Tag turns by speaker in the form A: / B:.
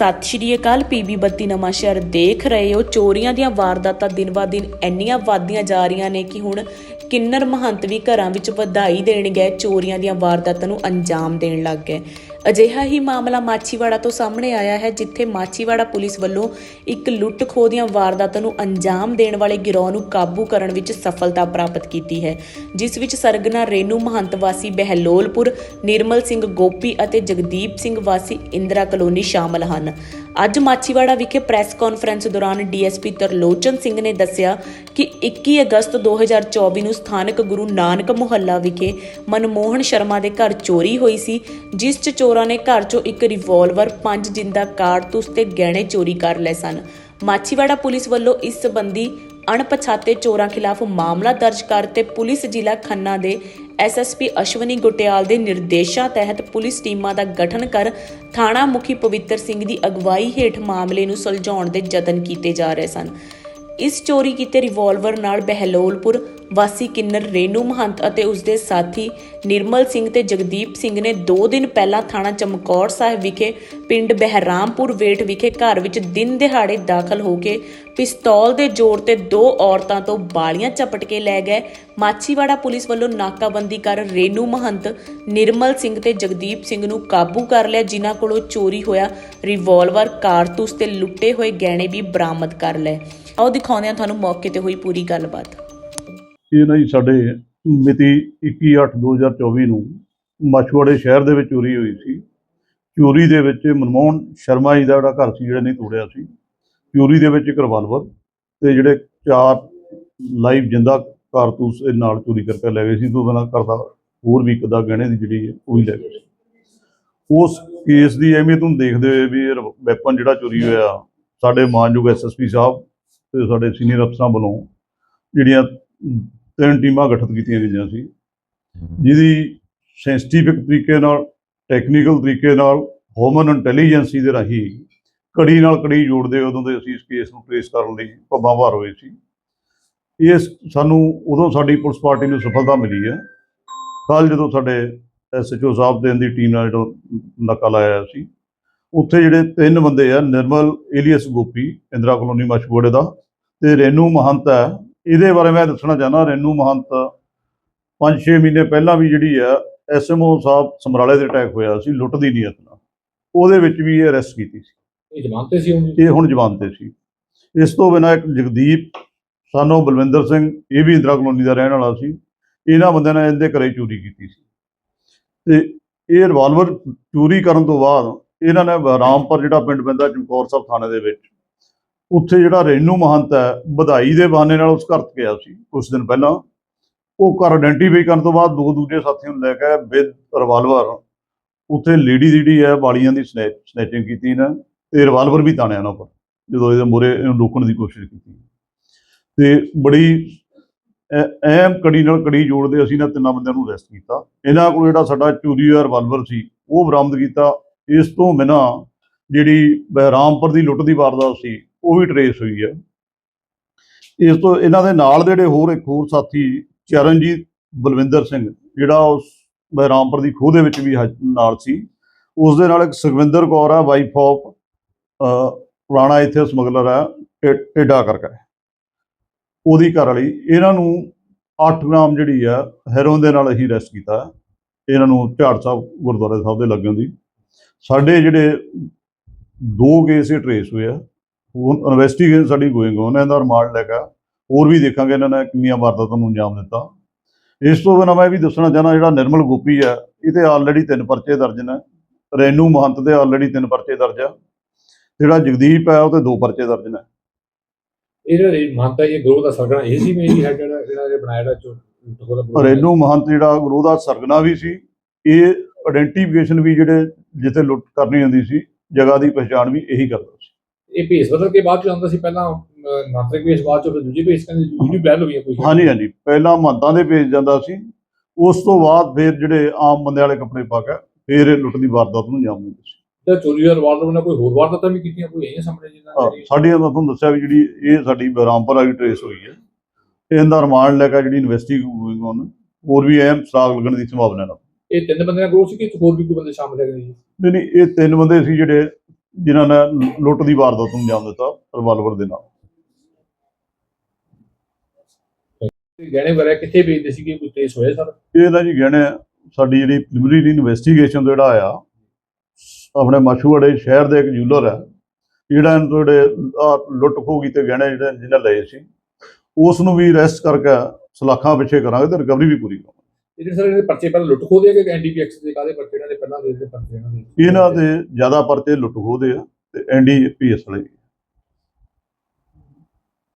A: ਸਤਿ ਸ਼੍ਰੀ ਅਕਾਲ ਪੀਬੀ ਬੱਤੀ ਨਵਾਂ ਸ਼ਹਿਰ ਦੇਖ ਰਹੇ ਹੋ। ਚੋਰੀਆਂ ਦੀਆਂ ਵਾਰਦਾਤਾਂ ਦਿਨ ਬਾ ਦਿਨ ਇੰਨੀਆਂ ਵੱਧਦੀਆਂ ਜਾ ਰਹੀਆਂ ਨੇ ਕਿ ਹੁਣ ਕਿੰਨਰ ਮਹੰਤ ਵੀ ਘਰਾਂ ਵਿੱਚ ਵਧਾਈ ਦੇਣ ਗਏ। ਚੋਰੀਆਂ ਦੀਆਂ ਵਾਰਦਾਤਾਂ ਨੂੰ ਅੰਜਾਮ ਦੇਣ ਲੱਗ ਗਏ। ਅਜਿਹਾ ਹੀ ਮਾਮਲਾ ਮਾਛੀਵਾੜਾ ਤੋਂ ਸਾਹਮਣੇ ਆਇਆ ਹੈ, ਜਿੱਥੇ ਮਾਛੀਵਾੜਾ ਪੁਲਿਸ ਵੱਲੋਂ ਇੱਕ ਲੁੱਟ ਖੋਹ ਦੀਆਂ ਵਾਰਦਾਤਾਂ ਨੂੰ ਅੰਜਾਮ ਦੇਣ ਵਾਲੇ ਗਿਰੋਹ ਨੂੰ ਕਾਬੂ ਕਰਨ ਵਿੱਚ ਸਫਲਤਾ ਪ੍ਰਾਪਤ ਕੀਤੀ ਹੈ, ਜਿਸ ਵਿੱਚ ਸਰਗਨਾ ਰੇਨੂ, ਮਹੰਤ ਵਾਸੀ ਬਹਿਲੋਲਪੁਰ, ਨਿਰਮਲ ਸਿੰਘ ਗੋਪੀ ਅਤੇ ਜਗਦੀਪ ਸਿੰਘ ਵਾਸੀ ਇੰਦਰਾ ਕਲੋਨੀ ਸ਼ਾਮਲ ਹਨ। ਅੱਜ ਮਾਛੀਵਾੜਾ ਵਿਖੇ ਪ੍ਰੈਸ ਕਾਨਫਰੰਸ ਦੌਰਾਨ ਡੀਐਸਪੀ ਤਰਲੋਚਨ ਸਿੰਘ ਨੇ ਦੱਸਿਆ ਕਿ 21 ਅਗਸਤ 2024 ਨੂੰ ਸਥਾਨਕ ਗੁਰੂ ਨਾਨਕ ਮੁਹੱਲਾ ਵਿਖੇ ਮਨਮੋਹਨ ਸ਼ਰਮਾ ਦੇ ਘਰ ਚੋਰੀ ਹੋਈ ਸੀ, ਜਿਸ 'ਚ ਚੋਰਾਂ ਨੇ ਘਰ 'ਚੋਂ ਇੱਕ ਰਿਵਾਲਵਰ ਪੰਜ ਜਿੰਦਾ ਕਾਰਤੂਸ ਤੇ ਗਹਿਣੇ ਚੋਰੀ ਕਰ ਲਏ ਸਨ। ਮਾਛੀਵਾੜਾ ਪੁਲਿਸ ਵੱਲੋਂ ਇਸ ਸੰਬੰਧੀ ਅਣਪਛਾਤੇ ਚੋਰਾਂ ਖਿਲਾਫ ਮਾਮਲਾ ਦਰਜ ਕਰ ਤੇ ਪੁਲਿਸ ਜ਼ਿਲ੍ਹਾ ਖੰਨਾ ਦੇ ਐਸਐਸਪੀ ਅਸ਼ਵਨੀ ਗੁਟਿਆਲ ਦੇ ਨਿਰਦੇਸ਼ਾਂ ਤਹਿਤ ਪੁਲਿਸ ਟੀਮਾਂ ਦਾ ਗਠਨ ਕਰ ਥਾਣਾ ਮੁਖੀ ਪਵਿੱਤਰ ਸਿੰਘ ਦੀ ਅਗਵਾਈ ਹੇਠ ਮਾਮਲੇ ਨੂੰ ਸੁਲਝਾਉਣ ਦੇ ਯਤਨ ਕੀਤੇ ਜਾ ਰਹੇ ਸਨ। ਇਸ ਚੋਰੀ ਕੀਤੇ ਰਿਵਾਲਵਰ ਨਾਲ ਬਹਿਲੋਲਪੁਰ ਵਾਸੀ ਕਿੰਨਰ ਰੇਨੂ ਮਹੰਤ ਅਤੇ ਉਸਦੇ ਸਾਥੀ ਨਿਰਮਲ ਸਿੰਘ ਤੇ ਜਗਦੀਪ ਸਿੰਘ ਨੇ 2 ਦਿਨ ਪਹਿਲਾਂ ਥਾਣਾ ਚਮਕੌਰ ਸਾਹਿਬ ਵਿਖੇ ਪਿੰਡ ਬਹਿਰਾਮਪੁਰ ਵੇਟ ਵਿਖੇ ਘਰ ਵਿੱਚ ਦਿਨ ਦਿਹਾੜੇ ਦਾਖਲ ਹੋ ਕੇ ਪਿਸਤੌਲ ਦੇ ਜ਼ੋਰ ਤੇ ਦੋ ਔਰਤਾਂ ਤੋਂ ਬਾਲੀਆਂ ਚਪਟ ਕੇ ਲੈ ਗਏ। ਮਾਛੀਵਾੜਾ ਪੁਲਿਸ ਵੱਲੋਂ ਨਾਕਾਬੰਦੀ ਕਰ ਰੇਨੂ ਮਹੰਤ, ਨਿਰਮਲ ਸਿੰਘ ਤੇ ਜਗਦੀਪ ਸਿੰਘ ਨੂੰ ਕਾਬੂ ਕਰ ਲਿਆ। ਜਿਨ੍ਹਾਂ ਕੋਲੋਂ ਚੋਰੀ ਹੋਇਆ ਰਿਵਾਲਵਰ ਕਾਰਤੂਸ ਤੇ ਲੁੱਟੇ ਹੋਏ ਗਹਿਣੇ ਵੀ ਬਰਾਮਦ ਕਰ ਲਏ। ਆਓ ਦਿਖਾਉਂਦੇ ਹਾਂ ਤੁਹਾਨੂੰ ਮੌਕੇ ਤੇ ਹੋਈ ਪੂਰੀ ਗੱਲਬਾਤ।
B: ਇਹ ਨਾ ਜੀ ਸਾਡੇ ਮਿਤੀ 21/8/2024 ਨੂੰ ਮਛਵਾੜੇ ਸ਼ਹਿਰ ਦੇ ਵਿੱਚ ਚੋਰੀ ਹੋਈ ਸੀ। ਚੋਰੀ ਦੇ ਵਿੱਚ ਮਨਮੋਹਨ ਸ਼ਰਮਾ ਜੀ ਦਾ ਜਿਹੜਾ ਘਰ ਸੀ, ਜਿਹੜਾ ਨਹੀਂ ਤੋੜਿਆ ਸੀ। ਚੋਰੀ ਦੇ ਵਿੱਚ ਇੱਕ ਰਿਵਾਲਵਰ ਤੇ ਜਿਹੜੇ ਚਾਰ ਲਾਈਵ ਜਿੰਦਾ ਕਾਰਤੂਸ ਇਹ ਨਾਲ ਚੋਰੀ ਕਰਕੇ ਲੈ ਗਏ ਸੀ। ਤੋਂ ਬਿਨਾਂ ਕਰਦਾ ਹੋਰ ਵੀ ਇੱਕ ਦਾ ਗਹਿਣੇ ਦੀ ਜਿਹੜੀ ਹੈ, ਉਹ ਹੀ ਲੈ ਗਏ ਸੀ। ਉਸ ਕੇਸ ਦੀ ਅਹਿਮੀਅਤ ਨੂੰ ਦੇਖਦੇ ਹੋਏ ਵੀ ਇਹ ਵੈਪਨ ਜਿਹੜਾ ਚੋਰੀ ਹੋਇਆ, ਸਾਡੇ ਮਾਨਯੋਗ ਐਸਐਸਪੀ ਸਾਹਿਬ ਤੇ ਸਾਡੇ ਸੀਨੀਅਰ ਅਫਸਰਾਂ ਵੱਲੋਂ ਜਿਹੜੀਆਂ ਤਿੰਨ ਟੀਮਾਂ ਗਠਿਤ ਕੀਤੀਆਂ ਗਈਆਂ ਸੀ ਜਿਹਦੀ ਸੈਂਸਿਟਿਵਿਕ ਤਰੀਕੇ ਨਾਲ ਟੈਕਨੀਕਲ ਤਰੀਕੇ ਨਾਲ ਹਿਊਮਨ ਇੰਟੈਲੀਜੈਂਸੀ ਦੇ ਰਾਹੀਂ ਕੜੀ ਨਾਲ ਕੜੀ ਜੋੜਦੇ ਉਦੋਂ ਦੇ ਅਸੀਂ ਇਸ ਕੇਸ ਨੂੰ ਟ੍ਰੇਸ ਕਰਨ ਲਈ ਭੱਬਾਂ ਭਾਰ ਹੋਏ ਸੀ। ਇਹ ਸਾਨੂੰ ਉਦੋਂ ਸਾਡੀ ਪੁਲਿਸ ਪਾਰਟੀ ਨੂੰ ਸਫਲਤਾ ਮਿਲੀ ਹੈ। ਕੱਲ ਜਦੋਂ ਸਾਡੇ ਐਸਐਚਓ ਸਾਹਿਬ ਦੇ ਦੀ ਟੀਮ ਨਾਲ ਜਿਹੜਾ ਨਾਕਾ ਲਾਇਆ ਸੀ ਉੱਥੇ ਜਿਹੜੇ ਤਿੰਨ ਬੰਦੇ ਆ ਨਿਰਮਲ ਏਲੀਅਸ ਗੋਪੀ ਇੰਦਰਾ ਕਲੋਨੀ ਮਸ਼ਹੂੜੇ ਦਾ ਤੇ ਰੇਨੂ ਮਹੰਤ ਹੈ। ਇਹਦੇ ਬਾਰੇ ਮੈਂ ਦੱਸਣਾ ਚਾਹਨਾ ਰੇਨੂ ਮਹੰਤ 5-6 ਮਹੀਨੇ ਪਹਿਲਾਂ ਵੀ ਜਿਹੜੀ ਆ ਐਸਐਮਓ ਸਾਹਿਬ ਸਮਰਾਲੇ ਦੇ ਅਟੈਕ ਹੋਇਆ ਸੀ ਲੁੱਟ ਦੀ ਨੀਅਤ ਨਾਲ ਉਹਦੇ ਵਿੱਚ ਵੀ ਇਹ ਅਰੈਸਟ ਕੀਤੀ ਸੀ।
C: ਇਹ ਜਮਾਨਤੇ ਸੀ ਹੁਣ
B: ਇਹ ਹੁਣ ਜ਼ਮਾਨਤ ਤੇ ਸੀ। ਇਸ ਤੋਂ ਬਿਨਾਂ ਇੱਕ ਜਗਦੀਪ ਸਾਨੂੰ ਬਲਵਿੰਦਰ ਸਿੰਘ ਇਹ ਵੀ ਇੰਦਰਾ ਕਲੋਨੀ ਦਾ ਰਹਿਣ ਵਾਲਾ ਸੀ। ਇਹਨਾਂ ਬੰਦਿਆਂ ਨੇ ਇਹਦੇ ਘਰੇ ਚੋਰੀ ਕੀਤੀ ਸੀ। ਤੇ ਇਹ ਰਿਵਾਲਵਰ ਚੋਰੀ ਕਰਨ ਤੋਂ ਬਾਅਦ ਇਹਨਾਂ ਨੇ ਰਾਮਪੁਰ ਜਿਹੜਾ ਪਿੰਡ ਪੈਂਦਾ ਚਮਕੌਰ ਸਾਹਿਬ ਥਾਣੇ ਦੇ ਵਿੱਚ, ਉੱਥੇ ਜਿਹੜਾ ਰੇਨੂ ਮਹੰਤ ਹੈ, ਵਧਾਈ ਦੇ ਬਹਾਨੇ ਨਾਲ ਉਸ ਘਰ 'ਚ ਗਿਆ ਸੀ ਕੁਝ ਦਿਨ ਪਹਿਲਾਂ। ਉਹ ਘਰ ਆਇਡੈਂਟੀਫਾਈ ਕਰਨ ਤੋਂ ਬਾਅਦ ਦੋ ਦੂਜੇ ਸਾਥੀਆਂ ਨੂੰ ਲੈ ਕੇ ਵਿਦ ਰਿਵਾਲਵਰ ਉੱਥੇ ਲੇਡੀ ਜਿਹੜੀ ਹੈ ਵਾਲੀਆਂ ਦੀ ਸਨੈਚਿੰਗ ਕੀਤੀ ਨਾ ਤੇ ਰਿਵਾਲਵਰ ਵੀ ਤਾਣਿਆ ਉਹਨਾਂ ਪਰ ਜਦੋਂ ਇਹਦੇ ਮੂਹਰੇ ਇਹਨੂੰ ਰੋਕਣ ਦੀ ਕੋਸ਼ਿਸ਼ ਕੀਤੀ। ਤੇ ਬੜੀ ਅਹਿਮ ਕੜੀ ਨਾਲ ਕੜੀ ਜੋੜਦੇ ਅਸੀਂ ਇਹਨਾਂ ਤਿੰਨਾਂ ਬੰਦਿਆਂ ਨੂੰ ਅਰੈਸਟ ਕੀਤਾ। ਇਹਨਾਂ ਕੋਲ ਜਿਹੜਾ ਸਾਡਾ ਚੋਰੀ ਹੋਇਆ ਰਿਵਾਲਵਰ ਸੀ, ਉਹ ਬਰਾਮਦ ਕੀਤਾ। ਇਸ ਤੋਂ ਬਿਨਾਂ ਜਿਹੜੀ ਬਹਿਰਾਮਪੁਰ ਦੀ ਲੁੱਟ ਦੀ ਵਾਰਦਾਤ ਸੀ, ਉਹ ਵੀ ਟਰੇਸ ਹੋਈ ਹੈ। ਇਸ ਤੋਂ ਇਹਨਾਂ ਦੇ ਨਾਲ ਜਿਹੜੇ ਹੋਰ ਇੱਕ ਹੋਰ ਸਾਥੀ, ਚਰਨਜੀਤ ਬਲਵਿੰਦਰ ਸਿੰਘ, ਜਿਹੜਾ ਉਸ ਬਹਿਰਾਮਪੁਰ ਦੀ ਖੋਹ ਦੇ ਵਿੱਚ ਵੀ ਹਾਜ- ਨਾਲ ਸੀ, ਉਸ ਦੇ ਨਾਲ ਇੱਕ ਸੁਖਵਿੰਦਰ ਕੌਰ ਹੈ ਵਾਈਫ ਆਫ ਪੁਰਾਣਾ ਇੱਥੇ ਸਮਗਲਰ ਹੈ ਟੇ- ਟੇਡਾ ਕਰਕੇ। ਉਹਦੀ ਘਰ ਵਾਲੀ, ਇਹਨਾਂ ਨੂੰ 8 ਗ੍ਰਾਮ ਜਿਹੜੀ ਆ ਹੈਰੋਨ ਦੇ ਨਾਲ ਅਸੀਂ ਅਰੈਸਟ ਕੀਤਾ। ਇਹਨਾਂ ਨੂੰ ਝਾੜ ਸਾਹਿਬ ਗੁਰਦੁਆਰਾ ਸਾਹਿਬ ਦੇ ਲੱਗਿਆਂ ਦੀ। ਸਾਡੇ ਜਿਹੜੇ ਦੋ ਕੇਸ ਇਹ ਟਰੇਸ ਹੋਏ ਆ ਉਹ ਇਨਵੈਸਟੀਗੇਸ਼ਨ ਸਾਡੀ ਗੋਇੰਗ ਉਹਨਾਂ ਦਾ ਰਿਮਾਂਡ ਲੈ ਕੇ ਹੋਰ ਵੀ ਦੇਖਾਂਗੇ ਇਹਨਾਂ ਨੇ ਕਿੰਨੀਆਂ ਵਾਰਦਾਤਾਂ ਨੂੰ ਅੰਜਾਮ ਦਿੱਤਾ। ਇਸ ਤੋਂ ਬਿਨਾਂ ਮੈਂ ਇਹ ਵੀ ਦੱਸਣਾ ਚਾਹਨਾ ਜਿਹੜਾ ਨਿਰਮਲ ਗੋਪੀ ਆ ਇਹ ਤੇ ਆਲਰੇਡੀ ਤਿੰਨ ਪਰਚੇ ਦਰਜ ਨੇ। ਰੈਨੂ ਮਹੰਤ ਦੇ ਆਲਰੇਡੀ ਤਿੰਨ ਪਰਚੇ ਦਰਜ ਆ। ਜਿਹੜਾ ਜਗਦੀਪ ਹੈ ਉਹ ਤੇ ਦੋ ਪਰਚੇ ਦਰਜ ਨੇ।
C: ਇਹ ਜਿਹੜਾ ਮਾਨਤਾ ਇਹ ਗਰੋਹ ਦਾ ਸਰਗਣਾ ਇਹ ਸੀ ਮੇਰੀ ਹੈਡ ਜਿਹੜਾ ਜਿਹੜਾ ਇਹ ਬਣਾਇਆ ਜਿਹੜਾ ਚੋ ਉਹਦਾ group ਹੈ।
B: ਰੈਨੂ ਮਹੰਤ ਜਿਹੜਾ ਗੁਰੂ ਦਾ ਸਰਗਨਾ ਵੀ ਸੀ ਇਹ ਆਇਡੈਂਟੀਫਿਕੇਸ਼ਨ ਵੀ ਜਿਹੜੇ ਜਿੱਥੇ ਲੁੱਟ ਕਰਨੀ ਹੁੰਦੀ ਸੀ ਜਗ੍ਹਾ ਦੀ ਪਛਾਣ ਵੀ ਇਹੀ ਕਰਦਾ ਸੀ।
C: ਇਹ ਭੇਸ ਬਦਲ ਕੇ ਬਾਅਦ ਚ ਆਉਂਦਾ ਸੀ ਪਹਿਲਾਂ ਅਹ, ਮਾਤਰਿਕ ਭੇਸ ਬਾਅਦ ਚ ਫਿਰ ਦੂਜੀ ਭੇਸ ਕਹਿੰਦੇ ਦੂਜੀ ਬੈਲ ਹੋ ਗਈ ਹੈ ਕੋਈ
B: ਹਾਂਜੀ ਹਾਂਜੀ ਪਹਿਲਾਂ ਮਹੰਤਾਂ ਦੇ ਭੇਜ ਜਾਂਦਾ ਸੀ ਉਸ ਤੋਂ ਬਾਅਦ ਫਿਰ ਜਿਹੜੇ ਆਮ ਬੰਦੇ ਵਾਲੇ ਕੱਪੜੇ ਪਾ ਕੇ ਫਿਰ ਇਹ ਲੁੱਟ ਦੀ ਵਾਰਦਾਤ ਨੂੰ ਅੰਜਾਮ ਦਿੰਦੇ ਸੀ।
C: ਤੇ ਚੋਰੀ ਦਾ ਰਿਵਾਲਵਰ ਨਾਲ ਕੋਈ ਹੋਰ ਵਾਰਦਾਤਾਂ ਵੀ ਕੀਤੀਆਂ ਕੋਈ ਇਹ ਸਾਹਮਣੇ ਜਿੱਦਾਂ
B: ਹਾਂ,
C: ਜਿਹੜੀ-
B: ਸਾਡੀ ਮੈਂ ਤੁਹਾਨੂੰ ਦੱਸਿਆ ਵੀ ਜਿਹੜੀ ਇਹ ਸਾਡੀ ਬਰਾਮਪੁਰ ਵਾਲੀ ਟਰੇਸ ਹੋਈ ਹੈ ਇਹਦਾ ਰਿਮਾਂਡ ਲੈ ਕੇ ਜਿਹੜੀ ਇਨਵੈਸਟੀਗੇਸ਼ਨ ਹੋਣ ਹੋਰ ਵੀ ਅਹਿਮ ਸਾਗ ਲੱਗਣ ਦੀ ਸੰਭਾਵਨਾ ਹੈ
C: ਇਹ ਤਿੰਨ ਬੰਦੇ ਦਾ ਗਰੋਹ ਸੀ ਕਿ ਹੋਰ ਵੀ ਕੋਈ ਬੰਦੇ ਸ਼ਾਮਲ ਹੈਗੇ ਜੀ?
B: ਨਹੀਂ ਨਹੀਂ ਇਹ ਤਿੰਨ ਬੰਦੇ ਸੀ ਜਿਹੜੇ ਜਿਨ੍ਹਾਂ ਨੇ ਲੁੱਟ ਦੀ ਵਾਰਦਾਤ ਨੂੰ ਅੰਜਾਮ ਦਿੱਤਾ ਰਿਵਾਲਵਰ ਦੇ ਨਾਲ।
C: ਗਹਿਣੇ ਵਗੈਰਾ ਕਿੱਥੇ ਵੇਚਦੇ ਸੀਗੇ? ਕੋਈ ਟ੍ਰੇਸ ਹੋਇਆ ਸਰ?
B: ਇਹ ਤਾਂ ਜੀ ਗਹਿਣੇ ਸਾਡੀ ਜਿਹੜੀ ਪ੍ਰੀਲਿਮਿਨਰੀ ਇਨਵੈਸਟੀਗੇਸ਼ਨ ਤੋਂ ਜਿਹੜਾ ਆਇਆ ਆਪਣੇ ਮਾਛੂਵਾੜੇ ਸ਼ਹਿਰ ਦੇ ਇੱਕ ਜੂਲਰ ਹੈ ਜਿਹੜਾ ਇਹਨਾਂ ਤੋਂ ਜਿਹੜੇ ਲੁੱਟ ਖੋਹ ਕੀਤੇ ਗਹਿਣੇ ਜਿਹੜੇ ਜਿਹਨੇ ਲਏ ਸੀ ਉਸ ਨੂੰ ਵੀ ਅਰੈਸਟ ਕਰਕੇ ਸਲਾਖਾਂ ਪਿੱਛੇ ਕਰਾਂਗੇ ਤੇ ਰਿਕਵਰੀ ਵੀ ਪੂਰੀ ਕਰਾਂਗੇ।
C: ਇਹ ਜਿਹੜੇ ਸਰ ਇਹਦੇ ਪਰਚੇ ਪਹਿਲਾਂ ਲੁੱਟ ਖੋਹ ਦੇ ਕਿ ਐਨਡੀਪੀਐਕਸ ਦੇ ਕਾਦੇ ਪਰਚੇ? ਇਹਨਾਂ ਦੇ ਪਹਿਲਾਂ ਦੇ ਜਿਹੜੇ ਪਰਚੇ ਇਹਨਾਂ ਦੇ
B: ਇਹਨਾਂ ਦੇ ਜ਼ਿਆਦਾ ਪਰਚੇ ਲੁੱਟ ਖੋਹ ਦੇ ਆ ਤੇ ਐਨਡੀਪੀਐਸ ਵਾਲੇ